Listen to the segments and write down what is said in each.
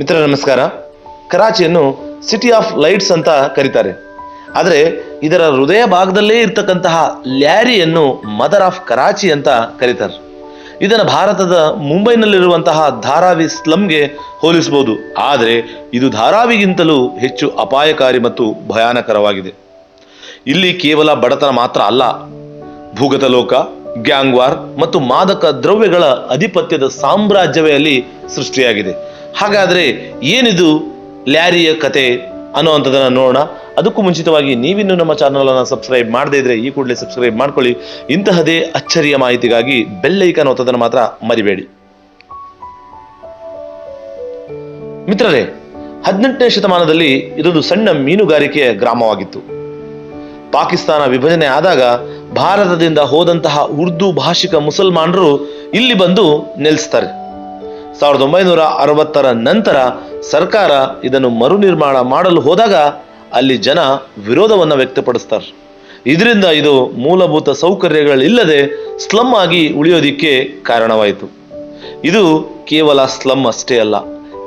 ಮಿತ್ರ ನಮಸ್ಕಾರ. ಕರಾಚಿಯನ್ನು city of lights ಅಂತ ಕರೀತಾರೆ. ಆದರೆ ಇದರ ಹೃದಯ ಭಾಗದಲ್ಲೇ ಇರ್ತಕ್ಕಂತಹ ಲ್ಯಾರಿಯನ್ನು ಮದರ್ ಆಫ್ ಕರಾಚಿ ಅಂತ ಕರೀತಾರೆ. ಇದನ್ನು ಭಾರತದ ಮುಂಬೈನಲ್ಲಿರುವಂತಹ ಧಾರಾವಿ ಸ್ಲಮ್ಗೆ ಹೋಲಿಸಬಹುದು. ಆದರೆ ಇದು ಧಾರಾವಿಗಿಂತಲೂ ಹೆಚ್ಚು ಅಪಾಯಕಾರಿ ಮತ್ತು ಭಯಾನಕರವಾಗಿದೆ. ಇಲ್ಲಿ ಕೇವಲ ಬಡತನ ಮಾತ್ರ ಅಲ್ಲ, ಭೂಗತ ಲೋಕ, ಗ್ಯಾಂಗ್ವಾರ್ ಮತ್ತು ಮಾದಕ ದ್ರವ್ಯಗಳ ಅಧಿಪತ್ಯದ ಸಾಮ್ರಾಜ್ಯವೇ ಅಲ್ಲಿ ಸೃಷ್ಟಿಯಾಗಿದೆ. ಹಾಗಾದ್ರೆ ಏನಿದು ಲ್ಯಾರಿಯ ಕತೆ ಅನ್ನುವಂಥದ್ದನ್ನು ನೋಡೋಣ. ಅದಕ್ಕೂ ಮುಂಚಿತವಾಗಿ ನೀವಿನ್ನೂ ನಮ್ಮ ಚಾನಲನ್ನು ಸಬ್ಸ್ಕ್ರೈಬ್ ಮಾಡದೇ ಇದ್ರೆ ಈ ಕೂಡಲೇ ಸಬ್ಸ್ಕ್ರೈಬ್ ಮಾಡ್ಕೊಳ್ಳಿ. ಇಂತಹದೇ ಅಚ್ಚರಿಯ ಮಾಹಿತಿಗಾಗಿ ಬೆಲ್ಲೈಕನ್ ಒತ್ತದನ್ನು ಮಾತ್ರ ಮರಿಬೇಡಿ. ಮಿತ್ರರೇ, ಹದಿನೆಂಟನೇ ಶತಮಾನದಲ್ಲಿ ಇದೊಂದು ಸಣ್ಣ ಮೀನುಗಾರಿಕೆಯ ಗ್ರಾಮವಾಗಿತ್ತು. ಪಾಕಿಸ್ತಾನ ವಿಭಜನೆ ಆದಾಗ ಭಾರತದಿಂದ ಹೋದಂತಹ ಉರ್ದು ಭಾಷಿಕ ಮುಸಲ್ಮಾನರು ಇಲ್ಲಿ ಬಂದು ನೆಲೆಸ್ತಾರೆ. ಸಾವಿರದ ಒಂಬೈನೂರ ಅರವತ್ತರ ನಂತರ ಸರ್ಕಾರ ಇದನ್ನು ಮರು ನಿರ್ಮಾಣ ಮಾಡಲು ಹೋದಾಗ ಅಲ್ಲಿ ಜನ ವಿರೋಧವನ್ನು ವ್ಯಕ್ತಪಡಿಸ್ತಾರೆ. ಇದರಿಂದ ಇದು ಮೂಲಭೂತ ಸೌಕರ್ಯಗಳಿಲ್ಲದೆ ಸ್ಲಮ್ ಆಗಿ ಉಳಿಯೋದಿಕ್ಕೆ ಕಾರಣವಾಯಿತು. ಇದು ಕೇವಲ ಸ್ಲಮ್ ಅಷ್ಟೇ ಅಲ್ಲ,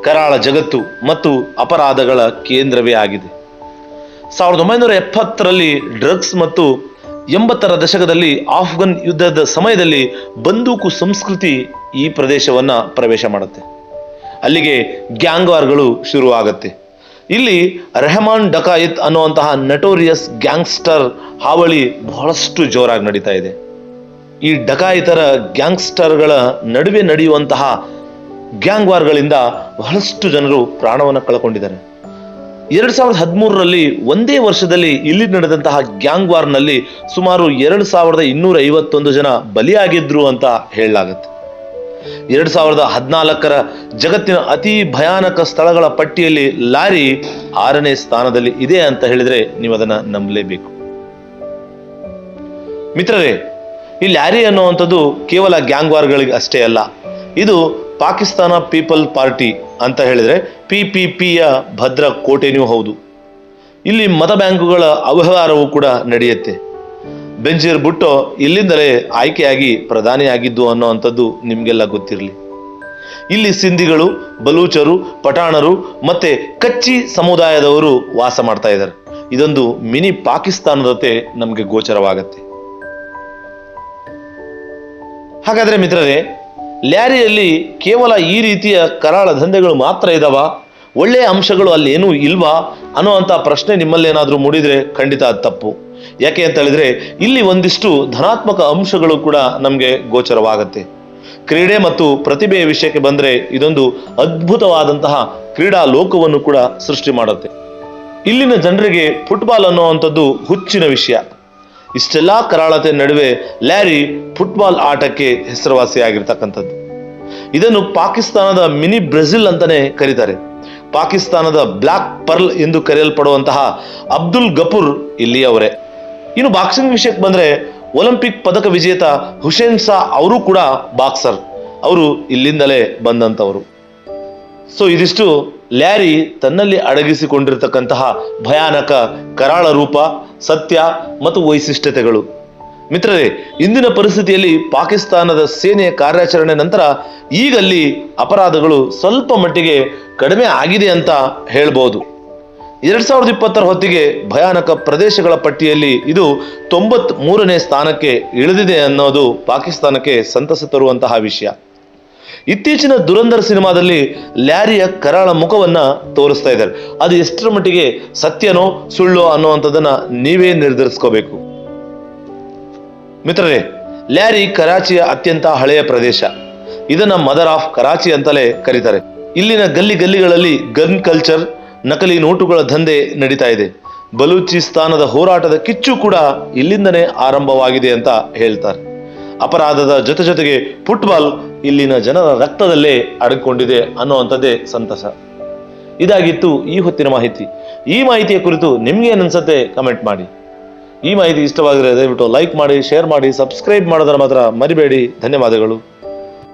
ಕರಾಳ ಜಗತ್ತು ಮತ್ತು ಅಪರಾಧಗಳ ಕೇಂದ್ರವೇ ಆಗಿದೆ. ಸಾವಿರದ ಒಂಬೈನೂರ ಎಪ್ಪತ್ತರಲ್ಲಿ ಡ್ರಗ್ಸ್ ಮತ್ತು ಎಂಬತ್ತರ ದಶಕದಲ್ಲಿ ಆಫ್ಘನ್ ಯುದ್ಧದ ಸಮಯದಲ್ಲಿ ಬಂದೂಕು ಸಂಸ್ಕೃತಿ ಈ ಪ್ರದೇಶವನ್ನ ಪ್ರವೇಶ ಮಾಡುತ್ತೆ. ಅಲ್ಲಿಗೆ ಗ್ಯಾಂಗ್ ವಾರ್ಗಳು ಶುರುವಾಗತ್ತೆ. ಇಲ್ಲಿ ರೆಹಮಾನ್ ಡಕಾಯಿತ್ ಅನ್ನುವಂತಹ ನಟೋರಿಯಸ್ ಗ್ಯಾಂಗ್ಸ್ಟರ್ ಹಾವಳಿ ಬಹಳಷ್ಟು ಜೋರಾಗಿ ನಡೀತಾ ಇದೆ. ಈ ಡಕಾಯಿತರ ಗ್ಯಾಂಗ್ಸ್ಟರ್ಗಳ ನಡುವೆ ನಡೆಯುವಂತಹ ಗ್ಯಾಂಗ್ ವಾರ್ಗಳಿಂದ ಬಹಳಷ್ಟು ಜನರು ಪ್ರಾಣವನ್ನು ಕಳ್ಕೊಂಡಿದ್ದಾರೆ. ಎರಡು ಸಾವಿರದ ಹದಿಮೂರರಲ್ಲಿ ಒಂದೇ ವರ್ಷದಲ್ಲಿ ಇಲ್ಲಿ ನಡೆದಂತಹ ಗ್ಯಾಂಗ್ ವಾರ್ನಲ್ಲಿ ಸುಮಾರು ಎರಡು ಸಾವಿರದ ಇನ್ನೂರ ಐವತ್ತೊಂದು ಜನ ಬಲಿಯಾಗಿದ್ರು ಅಂತ ಹೇಳಲಾಗುತ್ತೆ. ಎರಡ್ ಸಾವಿರದ ಹದಿನಾಲ್ಕರ ಜಗತ್ತಿನ ಅತಿ ಭಯಾನಕ ಸ್ಥಳಗಳ ಪಟ್ಟಿಯಲ್ಲಿ ಲಾರಿ ಆರನೇ ಸ್ಥಾನದಲ್ಲಿ ಇದೆ ಅಂತ ಹೇಳಿದ್ರೆ ನೀವು ಅದನ್ನ ನಂಬಲೇಬೇಕು. ಮಿತ್ರರೇ, ಈ ಲ್ಯಾರಿ ಅನ್ನುವಂಥದ್ದು ಕೇವಲ ಗ್ಯಾಂಗ್ ವಾರ್ಗಳಿಗೆ ಅಷ್ಟೇ ಅಲ್ಲ, ಇದು ಪಾಕಿಸ್ತಾನ ಪೀಪಲ್ ಪಾರ್ಟಿ ಅಂತ ಹೇಳಿದ್ರೆ ಪಿ ಪಿ ಭದ್ರ ಕೋಟೆನೂ ಹೌದು. ಇಲ್ಲಿ ಮತ ಬ್ಯಾಂಕುಗಳ ಅವ್ಯವಹಾರವೂ ಕೂಡ ನಡೆಯುತ್ತೆ. ಬೆಂಜೀರ್ ಬುಟ್ಟು ಇಲ್ಲಿಂದಲೇ ಆಯ್ಕೆಯಾಗಿ ಪ್ರಧಾನಿಯಾಗಿದ್ದು ಅನ್ನೋವಂಥದ್ದು ನಿಮಗೆಲ್ಲ ಗೊತ್ತಿರಲಿ. ಇಲ್ಲಿ ಸಿಂಧಿಗಳು, ಬಲೂಚರು, ಪಠಾಣರು ಮತ್ತೆ ಕಚ್ಚಿ ಸಮುದಾಯದವರು ವಾಸ ಮಾಡ್ತಾ ಇದ್ದಾರೆ. ಇದೊಂದು ಮಿನಿ ಪಾಕಿಸ್ತಾನದತೆ ನಮಗೆ ಗೋಚರವಾಗತ್ತೆ. ಹಾಗಾದ್ರೆ ಮಿತ್ರರೇ, ಲ್ಯಾರಿಯಲ್ಲಿ ಕೇವಲ ಈ ರೀತಿಯ ಕರಾಳ ದಂಧೆಗಳು ಮಾತ್ರ ಇದಾವ? ಒಳ್ಳೆಯ ಅಂಶಗಳು ಅಲ್ಲಿ ಏನೂ ಇಲ್ವಾ ಅನ್ನುವಂಥ ಪ್ರಶ್ನೆ ನಿಮ್ಮಲ್ಲಿ ಏನಾದರೂ ಮೂಡಿದ್ರೆ ಖಂಡಿತ ಅದು ತಪ್ಪು. ಯಾಕೆ ಅಂತ ಹೇಳಿದ್ರೆ ಇಲ್ಲಿ ಒಂದಿಷ್ಟು ಧನಾತ್ಮಕ ಅಂಶಗಳು ಕೂಡ ನಮಗೆ ಗೋಚರವಾಗುತ್ತೆ. ಕ್ರೀಡೆ ಮತ್ತು ಪ್ರತಿಭೆಯ ವಿಷಯಕ್ಕೆ ಬಂದರೆ ಇದೊಂದು ಅದ್ಭುತವಾದಂತಹ ಕ್ರೀಡಾ ಲೋಕವನ್ನು ಕೂಡ ಸೃಷ್ಟಿ ಮಾಡುತ್ತೆ. ಇಲ್ಲಿನ ಜನರಿಗೆ ಫುಟ್ಬಾಲ್ ಅನ್ನುವಂಥದ್ದು ಹುಚ್ಚಿನ ವಿಷಯ. ಇಷ್ಟೆಲ್ಲ ಕರಾಳತೆ ನಡುವೆ ಲ್ಯಾರಿ ಫುಟ್ಬಾಲ್ ಆಟಕ್ಕೆ ಹೆಸರುವಾಸಿಯಾಗಿರ್ತಕ್ಕಂಥದ್ದು. ಇದನ್ನು ಪಾಕಿಸ್ತಾನದ ಮಿನಿ ಬ್ರೆಜಿಲ್ ಅಂತಲೇ ಕರೀತಾರೆ. ಪಾಕಿಸ್ತಾನದ ಬ್ಲಾಕ್ ಪರ್ಲ್ ಎಂದು ಕರೆಯಲ್ಪಡುವಂತಹ ಅಬ್ದುಲ್ ಗಫೂರ್ ಇಲ್ಲಿಯವರೇ. ಇನ್ನು ಬಾಕ್ಸಿಂಗ್ ವಿಷಯಕ್ಕೆ ಬಂದ್ರೆ ಒಲಿಂಪಿಕ್ ಪದಕ ವಿಜೇತ ಹುಸೇನ್ ಸಾ ಅವರು ಕೂಡ ಬಾಕ್ಸರ್. ಅವರು ಇಲ್ಲಿಂದಲೇ ಬಂದಂಥವರು. ಸೊ ಇದಿಷ್ಟು ಲ್ಯಾರಿ ತನ್ನಲ್ಲಿ ಅಡಗಿಸಿಕೊಂಡಿರತಕ್ಕಂತಹ ಭಯಾನಕ ಕರಾಳ ರೂಪ, ಸತ್ಯ ಮತ್ತು ವೈಶಿಷ್ಟ್ಯತೆಗಳು. ಮಿತ್ರರೇ, ಇಂದಿನ ಪರಿಸ್ಥಿತಿಯಲ್ಲಿ ಪಾಕಿಸ್ತಾನದ ಸೇನೆಯ ಕಾರ್ಯಾಚರಣೆ ನಂತರ ಈಗಲ್ಲಿ ಅಪರಾಧಗಳು ಸ್ವಲ್ಪ ಮಟ್ಟಿಗೆ ಕಡಿಮೆ ಆಗಿದೆ ಅಂತ ಹೇಳ್ಬೋದು. ಎರಡ್ ಸಾವಿರದ ಇಪ್ಪತ್ತರ ಹೊತ್ತಿಗೆ ಭಯಾನಕ ಪ್ರದೇಶಗಳ ಪಟ್ಟಿಯಲ್ಲಿ ಇದು ತೊಂಬತ್ ಮೂರನೇ ಸ್ಥಾನಕ್ಕೆ ಇಳಿದಿದೆ ಅನ್ನೋದು ಪಾಕಿಸ್ತಾನಕ್ಕೆ ಸಂತಸ ತರುವಂತಹ ವಿಷಯ. ಇತ್ತೀಚಿನ ದುರಂಧರ್ ಸಿನಿಮಾದಲ್ಲಿ ಲ್ಯಾರಿಯ ಕರಾಳ ಮುಖವನ್ನ ತೋರಿಸ್ತಾ ಇದ್ದಾರೆ. ಅದು ಎಷ್ಟರ ಮಟ್ಟಿಗೆ ಸತ್ಯನೋ ಸುಳ್ಳೋ ಅನ್ನುವಂಥದ್ದನ್ನ ನೀವೇ ನಿರ್ಧರಿಸ್ಕೋಬೇಕು. ಮಿತ್ರರೇ, ಲ್ಯಾರಿ ಕರಾಚಿಯ ಅತ್ಯಂತ ಹಳೆಯ ಪ್ರದೇಶ. ಇದನ್ನ ಮದರ್ ಆಫ್ ಕರಾಚಿ ಅಂತಲೇ ಕರೀತಾರೆ. ಇಲ್ಲಿನ ಗಲ್ಲಿ ಗಲ್ಲಿಗಳಲ್ಲಿ ಗನ್ ಕಲ್ಚರ್, ನಕಲಿ ನೋಟುಗಳ ದಂಧೆ ನಡೀತಾ ಇದೆ. ಬಲೂಚಿಸ್ತಾನದ ಹೋರಾಟದ ಕಿಚ್ಚು ಕೂಡ ಇಲ್ಲಿಂದನೇ ಆರಂಭವಾಗಿದೆ ಅಂತ ಹೇಳ್ತಾರೆ. ಅಪರಾಧದ ಜೊತೆ ಜೊತೆಗೆ ಫುಟ್ಬಾಲ್ ಇಲ್ಲಿನ ಜನರ ರಕ್ತದಲ್ಲೇ ಅಡಗಿಕೊಂಡಿದೆ ಅನ್ನುವಂಥದ್ದೇ ಸಂತಸ. ಇದಾಗಿತ್ತು ಈ ಹೊತ್ತಿನ ಮಾಹಿತಿ. ಈ ಮಾಹಿತಿಯ ಕುರಿತು ನಿಮ್ಗೆ ಕಮೆಂಟ್ ಮಾಡಿ. ಈ ಮಾಹಿತಿ ಇಷ್ಟವಾಗಿದೆ ದಯವಿಟ್ಟು ಲೈಕ್ ಮಾಡಿ ಶೇರ್ ಮಾಡಿ ಸಬ್ಸ್ಕ್ರೈಬ್ ಮಾಡೋದರ ಮಾತ್ರ ಮರಿಬೇಡಿ. ಧನ್ಯವಾದಗಳು.